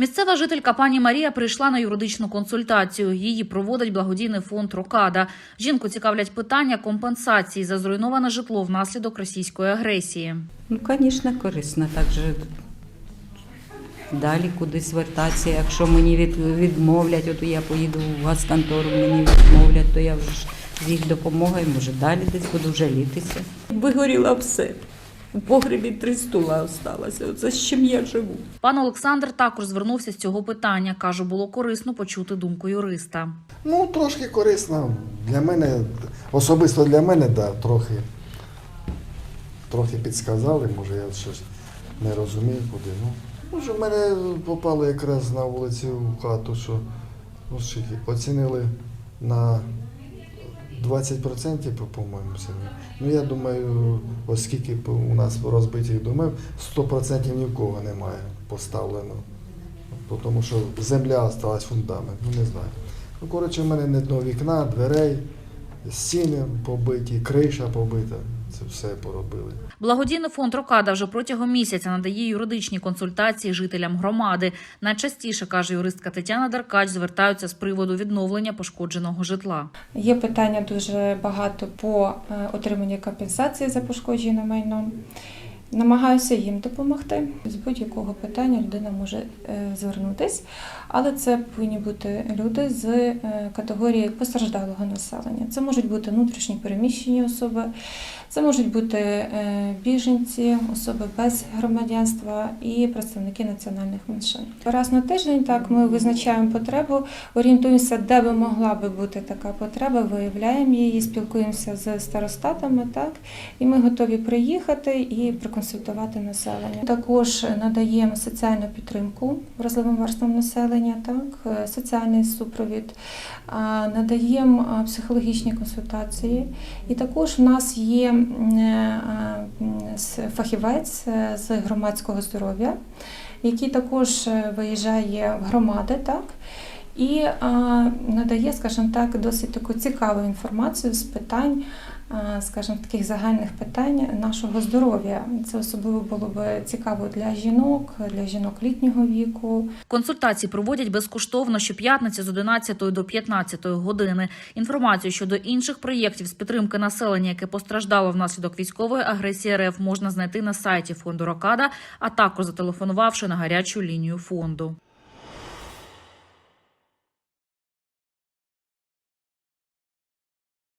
Місцева жителька пані Марія прийшла на юридичну консультацію. Її проводить благодійний фонд Рокада. Жінку цікавлять питання компенсації за зруйноване житло внаслідок російської агресії. Ну, звісно, корисно. Так же далі кудись звертатися. Якщо мені від, відмовлять, от я поїду в газконтору, мені відмовлять, то я вже з їх допомогою, може, далі десь буду жалітися. Вигоріло все. У погребі три стула осталося. Оце з чим я живу. Пан Олександр також звернувся з цього питання. каже, було корисно почути думку юриста. Ну, трошки корисно. Для мене, особисто для мене, да, трохи, трохи підсказали, може я щось не розумів куди. Ну, може, в мене попало якраз на вулиці в хату, що ну, оцінили на 20%, по-моєму, самі. Ну, я думаю, оскільки у нас розбитих домів, 100% ні в кого немає поставлено. Тому що земля залишилась фундамент, ну не знаю. Ну, коротше, в мене не дно вікна, дверей, стіни побиті, криша побита. Це все поробили. Благодійний фонд Рокада вже протягом місяця надає юридичні консультації жителям громади. Найчастіше каже юристка Тетяна Даркач, звертаються з приводу відновлення пошкодженого житла. Є питання дуже багато по отриманні отриманню компенсації за пошкоджене майно. Намагаюся їм допомогти. З будь-якого питання людина може е, звернутись, але це повинні бути люди з е, категорії постраждалого населення. Це можуть бути внутрішні переміщені особи, це можуть бути е, біженці, особи без громадянства і представники національних меншин. Раз на тиждень так ми визначаємо потребу, орієнтуємося, де би могла би бути така потреба, виявляємо її, спілкуємося з старостатами, так і ми готові приїхати і проконсультувати населення. Також надаємо соціальну підтримку вразливим верствам населення, так е, соціальний супровід, надаємо психологічні консультації. І також в нас є е, фахівець е, з громадського здоров'я, який також е, виїжджає в громади, так. І а, надає, скажімо так, досить таку цікаву інформацію з питань, скажімо, таких загальних питань нашого здоров'я. Це особливо було б цікаво для жінок, для жінок літнього віку, Консультації проводять безкоштовно щоп'ятниці з 11 до 15 години. Інформацію щодо інших проєктів з підтримки населення, яке постраждало внаслідок військової агресії РФ, можна знайти на сайті фонду Рокада, а також зателефонувавши на гарячу лінію фонду.